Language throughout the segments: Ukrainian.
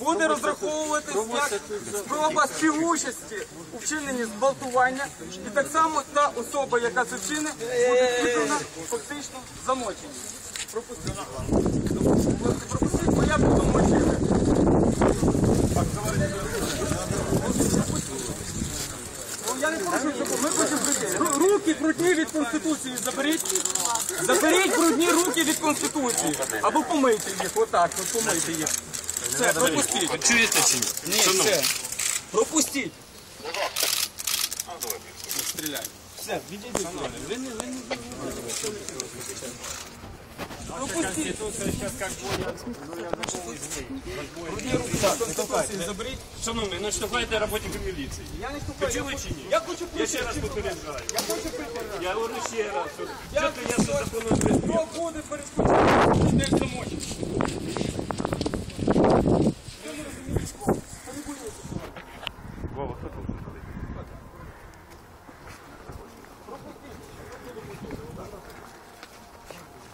буде розраховуватись як спроба співучасті у вчиненні зґвалтування, і так само та особа, яка це вчинить, буде віддана фактично замочення. Пропустіть. Пропустіть, бо я буду мочити. Ну, ми хочемо. Руки брудні від Конституції заберіть. Заберіть брудні руки від Конституції. Або помийте їх, отак, от помийте їх. Все, пропустіть. Чуєте чи ні? Ні, все. Пропустіть. Стріляй. Все, відійдіть. Ви не, ви не, Пропустіть. Заберіть. Шановний, не штовхайте работників міліції. Я не штукаю. Чули чи ні? Я хочу Я ще раз попереджаю. Я хочу прийти. Я говорю ще раз. що Що ти я за законом призначив? Хто буде перешкоджати? Не замочить. Вова, хто тут?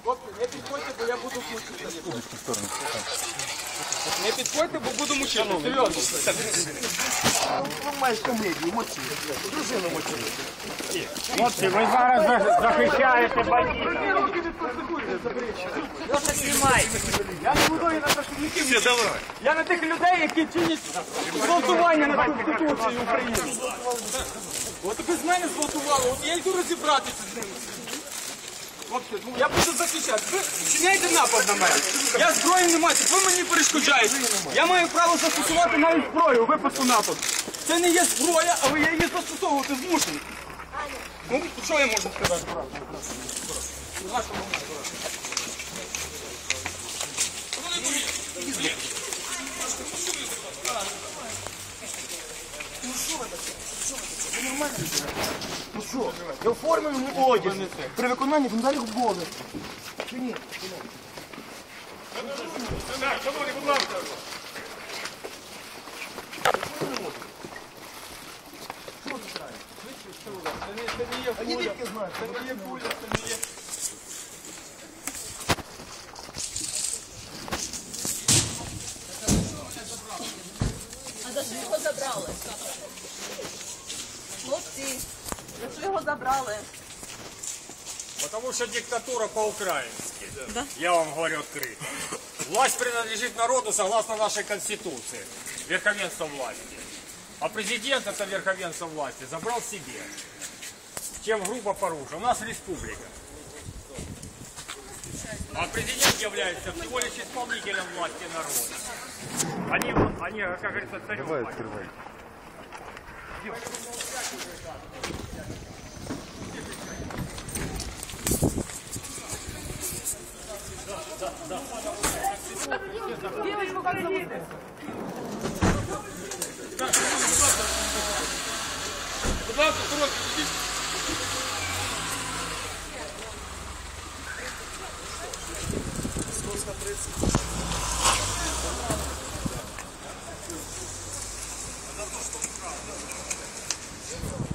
Хлопці, не підходьте, бо я буду мучити. Не підходьте, бо буду мучити. Серйозно. Хлопці, ви зараз за- захищаєте бандитів. Я не буду на представників. Все. Я на тих людей, які чинять зґвалтування над Конституцією України. От без мене зґвалтували, от я йду розібратися з ними. Хлопці, ну я буду захищати. Ви чиняєте напад на мене. Я зброї не маю, ви мені перешкоджаєте. Я маю право застосувати навіть зброю у випадку нападу. Це не є зброя, але я її застосовувати змушений. Ну, що я можу сказати? Ну, на що можна сказати? Ну що, я оформив одяг при виконанні фундаментальних обов'язків. Чи ні? Шановні, будь ласка. А ні, звідки знаєте? Це не є пуля, це не є. А за що забрали? Хлопці, за що його забрали? Потому что диктатура по-украински. Я вам говорю открыто. Власть принадлежит народу согласно нашей конституции. Верховенство власти. А президент это верховенство власти забрал себе. Чем грубо порушил. У нас республика. А президент является всего лишь исполнителем власти народа. Они, они как говорится, царем. Давай, открывай. Девочку как зовут? Пожалуйста, срок, Она то, что украл. Yes.